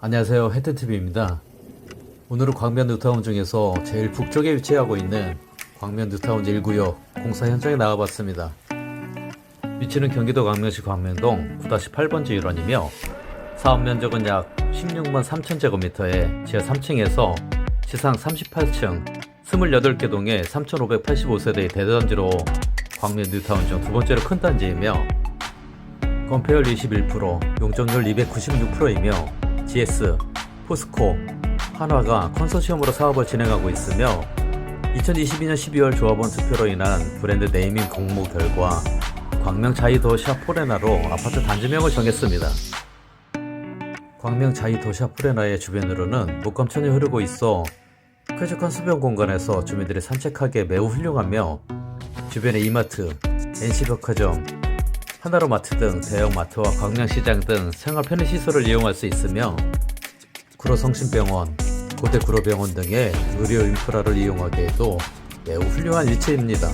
안녕하세요. 해태TV입니다. 오늘은 광면 뉴타운 중에서 제일 북쪽에 위치하고 있는 광면 뉴타운 1구역 공사 현장에 나와봤습니다. 위치는 경기도 광명시 광명동 9-8번지 일원이며 사업 면적은 약 16만 3천 제곱미터에 지하 3층에서 지상 38층 28개 동의 3,585세대의 대단지로 광면 뉴타운 중 두 번째로 큰 단지이며 건폐율 21%, 용적률 296%이며 GS, 포스코, 한화가 컨소시엄으로 사업을 진행하고 있으며 2022년 12월 조합원 투표로 인한 브랜드 네이밍 공모 결과 광명 자이도 샤포레나로 아파트 단지명을 정했습니다. 광명 자이도 샤포레나의 주변으로는 목감천이 흐르고 있어 쾌적한 수변 공간에서 주민들이 산책하기에 매우 훌륭하며 주변에 이마트, NC백화점, 하나로마트 등 대형 마트와 광명시장 등 생활 편의 시설을 이용할 수 있으며 구로성심병원, 고대 구로병원 등의 의료 인프라를 이용하기에도 매우 훌륭한 위치입니다.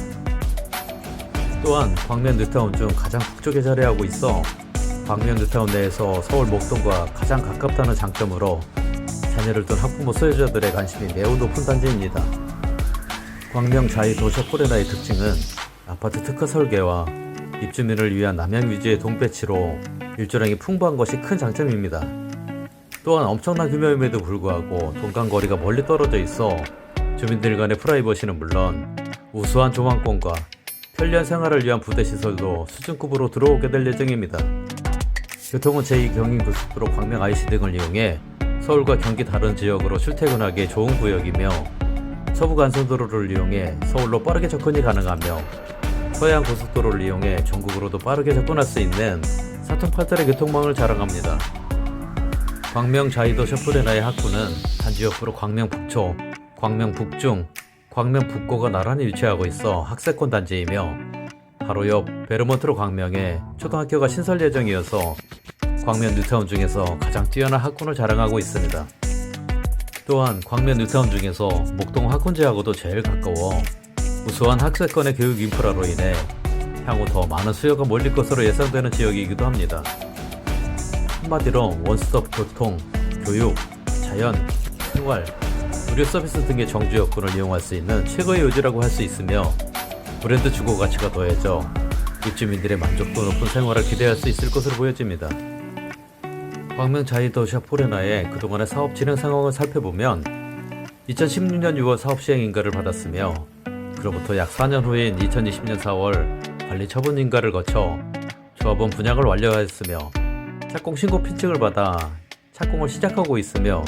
또한 광면 뉴타운 중 가장 북쪽에 자리하고 있어 광면 뉴타운 내에서 서울 목동과 가장 가깝다는 장점으로 자녀를 둔 학부모 소유자들의 관심이 매우 높은 단지입니다. 광명 자이 도시 포레나의 특징은 아파트 특화 설계와 입주민을 위한 남양 위주의 동배치로 일조량이 풍부한 것이 큰 장점입니다. 또한 엄청난 규모임에도 불구하고 동간거리가 멀리 떨어져 있어 주민들 간의 프라이버시는 물론 우수한 조망권과 편리한 생활을 위한 부대 시설도 수준급으로 들어오게 될 예정입니다. 교통은 제2 경인고속도로 광명 IC 등을 이용해 서울과 경기 다른 지역으로 출퇴근하기에 좋은 구역이며 서부 간선도로를 이용해 서울로 빠르게 접근이 가능하며 서해안 고속도로를 이용해 전국으로도 빠르게 접근할 수 있는 사통팔달의 교통망을 자랑합니다. 광명 자이도 셔프레나의 학구는 단지 옆으로 광명 북초, 광명 북중, 광명 북고가 나란히 위치하고 있어 학세권 단지이며 바로 옆 베르몬트로 광명에 초등학교가 신설 예정이어서 광면 뉴타운 중에서 가장 뛰어난 학군을 자랑하고 있습니다. 또한 광면 뉴타운 중에서 목동 학군지하고도 제일 가까워 우수한 학세권의 교육 인프라로 인해 향후 더 많은 수요가 몰릴 것으로 예상되는 지역이기도 합니다. 한마디로 원스톱 교통, 교육, 자연, 생활, 의료 서비스 등의 정주 여건을 이용할 수 있는 최고의 요지라고 할 수 있으며 브랜드 주거 가치가 더해져 입주민들의 만족도 높은 생활을 기대할 수 있을 것으로 보여집니다. 광명 자이더 샤포레나의 그동안의 사업 진행 상황을 살펴보면 2016년 6월 사업 시행 인가를 받았으며 그로부터 약 4년 후인 2020년 4월 관리 처분 인가를 거쳐 조합원 분양을 완료하였으며 착공 신고 피칭을 받아 착공을 시작하고 있으며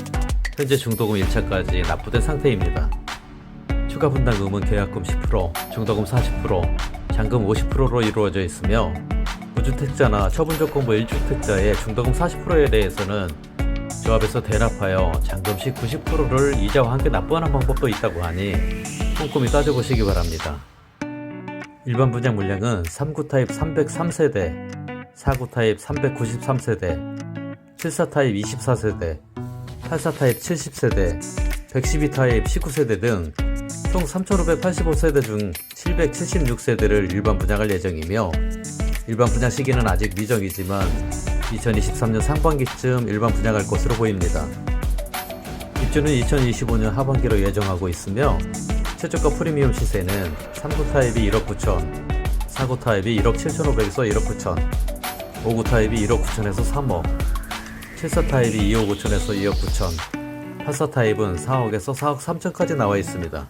현재 중도금 1차까지 납부된 상태입니다. 추가 분담금은 계약금 10%, 중도금 40%, 잔금 50%로 이루어져 있으며 무주택자나 처분조건부 1주택자의 중도금 40%에 대해서는 조합에서 대납하여 잔금 시 90%를 이자와 함께 납부하는 방법도 있다고 하니 꼼꼼히 따져보시기 바랍니다. 일반 분양 물량은 3구 타입 303세대, 4구 타입 393세대, 74 타입 24세대, 84 타입 70세대, 112 타입 19세대 등 총 3,585세대 중 776세대를 일반 분양할 예정이며 일반 분양 시기는 아직 미정이지만 2023년 상반기쯤 일반 분양할 것으로 보입니다. 입주는 2025년 하반기로 예정하고 있으며 최저가 프리미엄 시세는 3구 타입이 1억 9천, 4구 타입이 1억 7,500에서 1억 9천, 5구 타입이 1억 9천에서 3억, 74 타입이 2억 5천에서 2억 9천, 84 타입은 4억에서 4억 3천까지 나와 있습니다.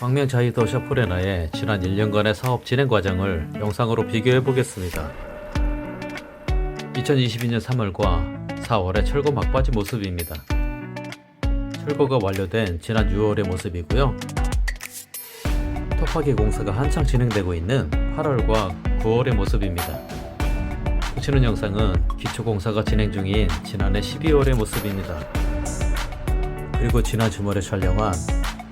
광명 자이더 샤포레나의 지난 1년간의 사업 진행 과정을 영상으로 비교해 보겠습니다. 2022년 3월과 4월의 철거 막바지 모습입니다. 철거가 완료된 지난 6월의 모습이고요. 톱하기 공사가 한창 진행되고 있는 8월과 9월의 모습입니다. 보시는 영상은 기초 공사가 진행 중인 지난해 12월의 모습입니다. 그리고 지난 주말에 촬영한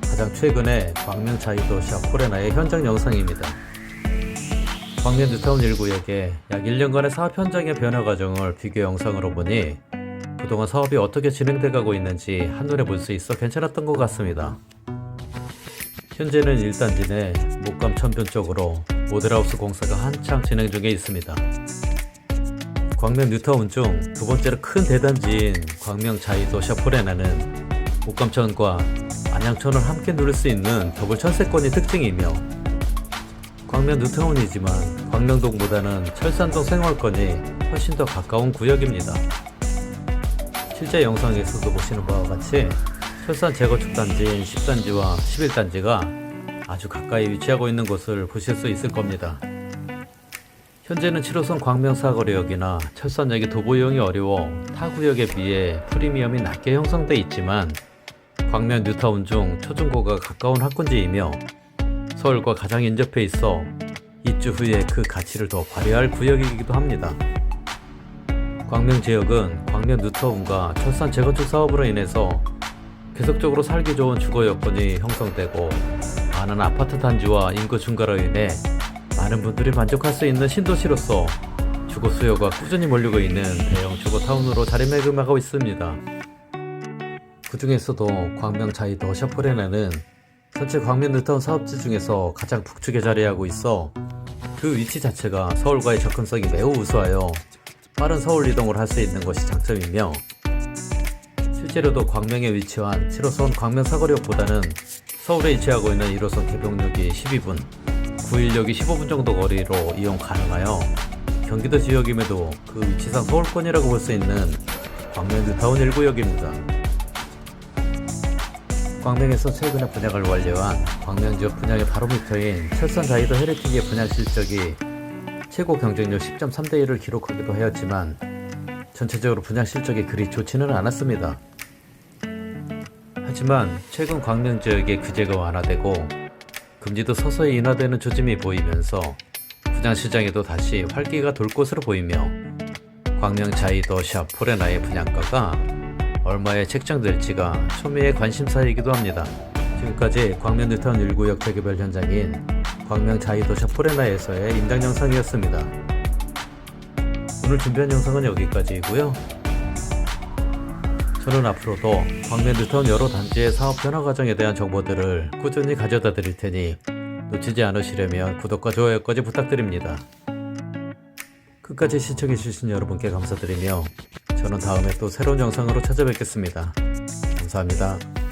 가장 최근의 광명 자이도 샤포레나의 현장 영상입니다. 광명 뉴타운 1구역의 약 1년간의 사업 현장의 변화 과정을 비교 영상으로 보니 그동안 사업이 어떻게 진행돼 가고 있는지 한눈에 볼 수 있어 괜찮았던 것 같습니다. 현재는 1단지 내 목감 천변 쪽으로 모델하우스 공사가 한창 진행 중에 있습니다. 광명 뉴타운 중 두 번째로 큰 대단지인 광명 자이도 샤포레나는 목감천과 안양천을 함께 누릴 수 있는 더블 천세권이 특징이며 광명 뉴타운이지만 광명동보다는 철산동 생활권이 훨씬 더 가까운 구역입니다. 실제 영상에서도 보시는 바와 같이 철산 재건축 단지인 10단지와 11단지가 아주 가까이 위치하고 있는 것을 보실 수 있을 겁니다. 현재는 7호선 광명사거리역이나 철산역의 도보 이용이 어려워 타 구역에 비해 프리미엄이 낮게 형성돼 있지만 광명 뉴타운 중 초중고가 가까운 학군지이며 서울과 가장 인접해 있어 입주 후에 그 가치를 더 발휘할 구역이기도 합니다. 광명 지역은 광명 뉴타운과 철산 재건축 사업으로 인해서 계속적으로 살기 좋은 주거 여건이 형성되고 많은 아파트 단지와 인구 증가로 인해 많은 분들이 만족할 수 있는 신도시로서 주거 수요가 꾸준히 몰리고 있는 대형 주거 타운으로 자리매김하고 있습니다. 그 중에서도 광명 자이더 샤프레나는 전체 광명 뉴타운 사업지 중에서 가장 북측에 자리하고 있어 그 위치 자체가 서울과의 접근성이 매우 우수하여 빠른 서울 이동을 할 수 있는 것이 장점이며 실제로도 광명에 위치한 7호선 광명 사거리역보다는 서울에 위치하고 있는 1호선 개봉역이 12분, 9일역이 15분 정도 거리로 이용 가능하여 경기도 지역임에도 그 위치상 서울권이라고 볼 수 있는 광명 뉴타운 1구역입니다. 광명에서 최근에 분양을 완료한 광명 지역 분양의 바로미터인 철산 자이더 헤리티지의 분양 실적이 최고 경쟁률 10.3대 1을 기록하기도 하였지만 전체적으로 분양 실적이 그리 좋지는 않았습니다. 하지만 최근 광명 지역의 규제가 완화되고 금지도 서서히 인하되는 조짐이 보이면서 분양 시장에도 다시 활기가 돌 것으로 보이며 광명 자이더 샵 포레나의 분양가가 얼마에 책정될지가 초미의 관심사이기도 합니다. 지금까지 광명 뉴타운 1구역 재개발 현장인 광명 자이더 샵 포레나에서의 임장 영상이었습니다. 오늘 준비한 영상은 여기까지이고요. 저는 앞으로도 광명 뉴타운 여러 단지의 사업 변화 과정에 대한 정보들을 꾸준히 가져다 드릴 테니 놓치지 않으시려면 구독과 좋아요까지 부탁드립니다. 끝까지 시청해주신 여러분께 감사드리며 저는 다음에 또 새로운 영상으로 찾아뵙겠습니다. 감사합니다.